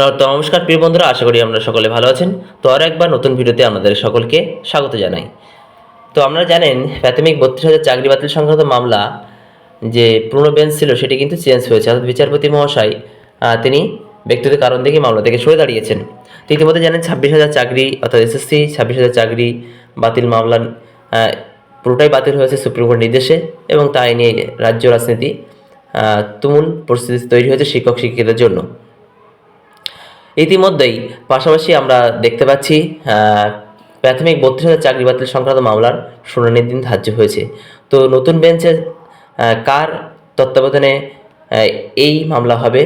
নমস্কার প্রিয় বন্ধুরা, আশা করি আপনারা সকলে ভালো আছেন। তো আর একবার নতুন ভিডিওতে আপনাদের সকলকে স্বাগত জানাই। তো আপনারা জানেন, প্রাথমিক বত্রিশ হাজার চাকরি বাতিল সংক্রান্ত মামলা যে পুরনো বেঞ্চ ছিল, সেটি কিন্তু চেঞ্জ হয়েছে। অর্থাৎ বিচারপতি মহাশয় তিনি ব্যক্তিগত কারণ থেকে মামলা থেকে সরে দাঁড়িয়েছেন। তো ইতিমধ্যে জানেন, ছাব্বিশ হাজার চাকরি, অর্থাৎ এসএসসি ছাব্বিশ হাজার চাকরি বাতিল মামলা পুরোটাই বাতিল হয়েছে সুপ্রিম কোর্ট নির্দেশে এবং তাই নিয়ে রাজ্য রাজনীতি তুমুল পরিস্থিতি তৈরি হয়েছে শিক্ষক শিক্ষিকাদের জন্য। ইতিমধ্যেই পাশাপাশি আমরা দেখতে পাচ্ছি প্রাথমিক বত্রিশ হাজার চাকরি বাতিল সংক্রান্ত মামলার শুনানির দিন ধার্য হয়েছে। তো নতুন বেঞ্চে কার তত্ত্বাবধানে এই মামলা হবে?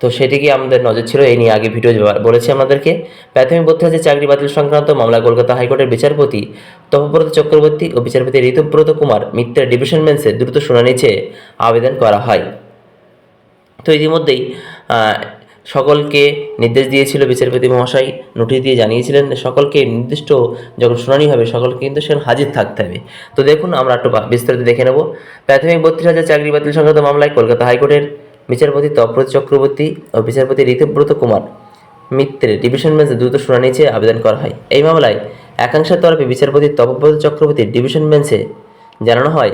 তো সেদিকে আমাদের নজর ছিল? এই নিয়ে আগে ভিডিও বলেছি আমাদেরকে। প্রাথমিক বত্রিশ হাজার চাকরি বাতিল সংক্রান্ত মামলা কলকাতা হাইকোর্টের বিচারপতি তপব্রত চক্রবর্তী ও বিচারপতি ঋতুব্রত কুমার মিত্রের ডিভিশন বেঞ্চে দ্রুত শুনানি চেয়ে আবেদন করা হয়। তো ইতিমধ্যেই সকলকে নির্দেশ দিয়েছিল বিচারপতি মহাশয়, নোটিশ দিয়ে জানিয়েছিলেন সকলকে নির্দিষ্ট যখন শুনানি হবে, সকলকে কিন্তু সেখানে হাজির থাকতে হবে। তো দেখুন, আমরা একটু বিস্তারিত দেখে নেব। প্রাথমিক বত্রিশ হাজার চাকরি বাতিল সংক্রান্ত মামলায় কলকাতা হাইকোর্টের বিচারপতি তপ্রত চক্রবর্তী ও বিচারপতি ঋতুব্রত কুমার মিত্রের ডিভিশন বেঞ্চে দ্রুত শুনানি চেয়ে আবেদন করা হয়। এই মামলায় একাংশের তরফে বিচারপতি তপব্রত চক্রবর্তীর ডিভিশন বেঞ্চে জানানো হয়,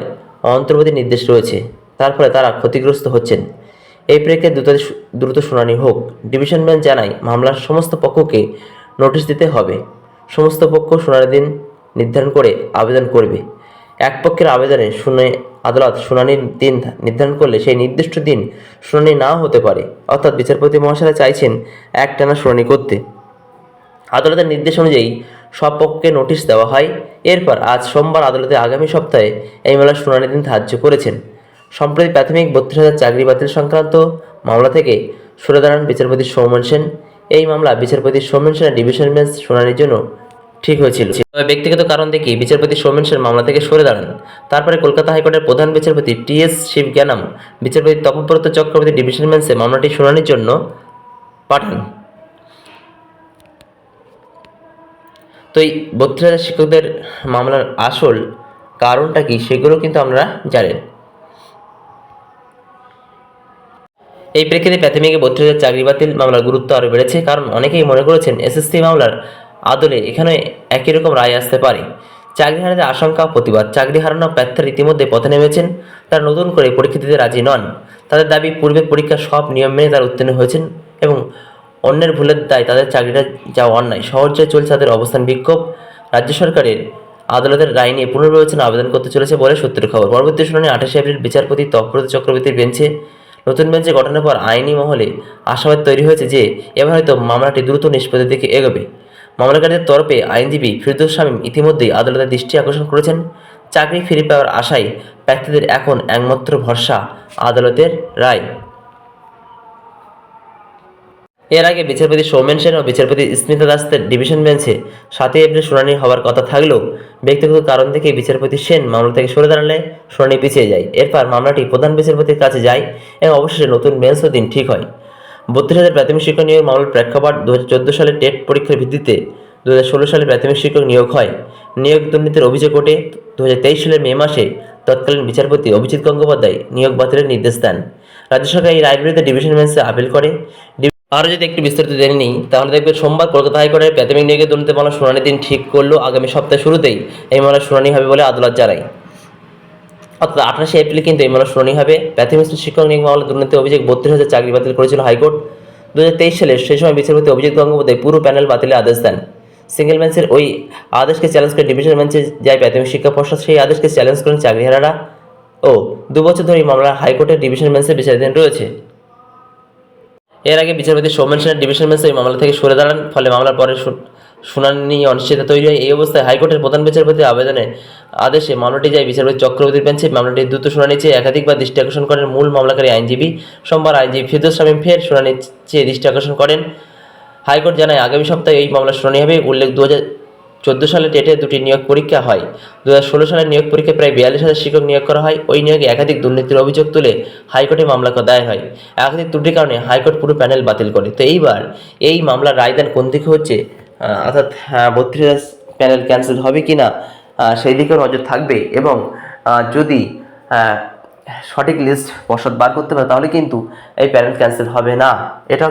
অন্তর্বর্তী নির্দেশ রয়েছে। তার ফলে তারা ক্ষতিগ্রস্ত হচ্ছেন। এই প্রেক্ষিতে দ্রুত দ্রুত শুনানি হোক। ডিভিশন বেঞ্চ জানায়, মামলার সমস্ত পক্ষকে নোটিশ দিতে হবে। সমস্ত পক্ষ শুনানির দিন নির্ধারণ করে আবেদন করবে। এক পক্ষের আবেদনে শুনে আদালত শুনানির দিন নির্ধারণ করলে সেই নির্দিষ্ট দিন শুনানি না হতে পারে। অর্থাৎ বিচারপতি মহাশয়রা চাইছেন একটানা শুনানি করতে। আদালতের নির্দেশ অনুযায়ী সব পক্ষকে নোটিশ দেওয়া হয়। এরপর আজ সোমবার আদালতে আগামী সপ্তাহে এই মামলার শুনানির দিন ধার্য করেছেন। সম্প্রতি প্রাথমিক বত্রিশ হাজার চাকরি বাতিল সংক্রান্ত মামলা থেকে সরে দাঁড়ান বিচারপতি সৌমন সেন। এই মামলা বিচারপতি সৌমন সেনের ডিভিশন বেঞ্চ শুনানির জন্য ঠিক হয়েছিল। তবে ব্যক্তিগত কারণ দেখি বিচারপতি সৌমেন সেন মামলা থেকে সরে দাঁড়ান। তারপরে কলকাতা হাইকোর্টের প্রধান বিচারপতি টি এস শিবজ্ঞানম, বিচারপতি তপব্রত চক্রবর্তী ডিভিশন বেঞ্চে মামলাটি শুনানির জন্য পাঠান। তো এই বত্রিশ হাজার শিক্ষকদের মামলার আসল কারণটা কি, সেগুলো কিন্তু আপনারা জানেন এই প্রেক্ষিতে প্রাথমিকে বত্রিশ চাকরি বাতিল মামলার গুরুত্ব আরও বেড়েছে, কারণ অনেকেই মনে করেছেন এসএসসি মামলার আদলে এখানে একই রকম রায় আসতে পারে। চাকরি হারাতে আশঙ্কা, প্রতিবাদ। চাকরি হারানো প্রার্থীরা ইতিমধ্যে পথে নেমেছেন, তারা নতুন করে পরীক্ষা দিতে রাজি নন। তাদের দাবি পূর্বের পরীক্ষার সব নিয়ম মেনে তারা উত্তীর্ণ হয়েছেন এবং অন্যের ভুলের দায় তাদের চাকরিটা যাওয়া অন্যায়। সহজে চলছে তাদের অবস্থান বিক্ষোভ। রাজ্য সরকারের আদালতের রায় নিয়ে পুনর্বিবেচনা আবেদন করতে চলেছে বলে সূত্রের খবর। পরবর্তী শুনানি আঠাশে এপ্রিল বিচারপতি তপ্রত চক্রবর্তীর বেঞ্চে নতুন বেঞ্চে গঠনের পর আইনি মহলে আশাবাদ তৈরি হয়েছে যে এবার হয়তো মামলাটি দ্রুত নিষ্পত্তির দিকে এগোবে। মামলাকারীদের তরফে আইনজীবী ফিরদুস শামীম ইতিমধ্যেই আদালতের দৃষ্টি আকর্ষণ করেছেন। চাকরি ফিরে পাওয়ার আশায় প্রার্থীদের এখন একমাত্র ভরসা আদালতের রায়। এর আগে বিচারপতি সৌমেন সেন ও বিচারপতি স্মিতা দাসের ডিভিশন বেঞ্চে সাতই এপ্রিল শুনানি হওয়ার কথা থাকলেও ব্যক্তিগত কারণ থেকে বিচারপতি সেন মামলা থেকে সরে দাঁড়ালে শুনানি পিছিয়ে যায়। এরপর মামলাটি প্রধান বিচারপতির কাছে যায় এবং অবশেষে নতুন বেঞ্চ ও দিন ঠিক হয়। বত্রিশ হাজার প্রাথমিক শিক্ষক নিয়োগ মামলার প্রেক্ষাপট দু হাজার চোদ্দ সালে টেট পরীক্ষার ভিত্তিতে দু হাজার ষোলো সালে প্রাথমিক শিক্ষক নিয়োগ হয়। নিয়োগ দুর্নীতির অভিযোগ ওঠে দু হাজার তেইশ সালের মে মাসে তৎকালীন বিচারপতি অভিজিৎ গঙ্গোপাধ্যায় নিয়োগ বাতিলের নির্দেশ দেন। রাজ্য সরকার এই রায়ের বিরুদ্ধে ডিভিশন বেঞ্চে আপিল করে। আরও যদি একটু বিস্তারিত জেনে নিই, তাহলে দেখবেন সোমবার কলকাতা হাইকোর্টের প্রাথমিক নিয়োগের দুর্নীতি মামলার শুনানি দিন ঠিক করল আগামী সপ্তাহের শুরুতেই। এই মামলার শুনানি হবে বলে আদালত জানায়। অর্থাৎ আঠাশে এপ্রিল কিন্তু এই মামলার শুনানি হবে। প্রাথমিক শিক্ষক নিয়োগ মামলা দুর্নীতি অভিযোগ বত্রিশ হাজার চাকরি বাতিল করেছিল হাইকোর্ট। দু হাজার তেইশ সালে সেই সময় বিচারপতি অভিজিৎ গঙ্গোপাধ্যায় পুরো প্যানেল বাতিলের আদেশ দেন। সিঙ্গেল বেঞ্চের ওই আদেশকে চ্যালেঞ্জ করে ডিভিশন বেঞ্চে যায় প্রাথমিক শিক্ষা পর্ষদ। সেই আদেশকে চ্যালেঞ্জ করেন চাকরিহারারা ও দু বছর ধরে এই মামলা হাইকোর্টের ডিভিশন বেঞ্চে বিচারাধীন রয়েছে। এর আগে বিচারপতি সৌমেন সেনের ডিভিশন বেঞ্চ এই মামলা থেকে সরে দাঁড়ান, ফলে মামলার পরে শুনানি অনিশ্চয়তা তৈরি হয়। এই অবস্থায় হাইকোর্টের প্রধান বিচারপতি আবেদনে আদেশে মামলাটি যায় বিচারপতি চক্রবর্তীর বেঞ্চে। মামলাটি দ্রুত শুনানি চেয়ে একাধিকবার দৃষ্টি আকর্ষণ করেন মূল মামলাকারী আইনজীবী। সোমবার আইনজীবী ফিরদৌস শামীম ফের শুনানি চেয়ে দৃষ্টি আকর্ষণ করেন। হাইকোর্ট জানায়, আগামী সপ্তাহে এই মামলার শুনানি হবে। উল্লেখ দু হাজার চোদ্দ সালে টেটে দুটি নিয়োগ পরীক্ষা হয়। দু হাজার ষোলো সালের নিয়োগ পরীক্ষায় প্রায় বিয়াল্লিশ হাজার শিক্ষক নিয়োগ করা হয়। ওই নিয়োগে একাধিক দুর্নীতির অভিযোগ তুলে হাইকোর্টে মামলা দায়ের হয়। একাধিক ত্রুটির কারণে হাইকোর্ট পুরো প্যানেল বাতিল করে। তো এইবার এই মামলার রায়দান কোন দিকে হচ্ছে? অর্থাৎ বত্রিশ হাজার প্যানেল ক্যান্সেল হবে কি না সেই দিকেও নজর থাকবে। এবং যদি সঠিক লিস্ট পর্ষদ বার করতে পারে, তাহলে কিন্তু এই প্যানেল ক্যান্সেল হবে না। এটা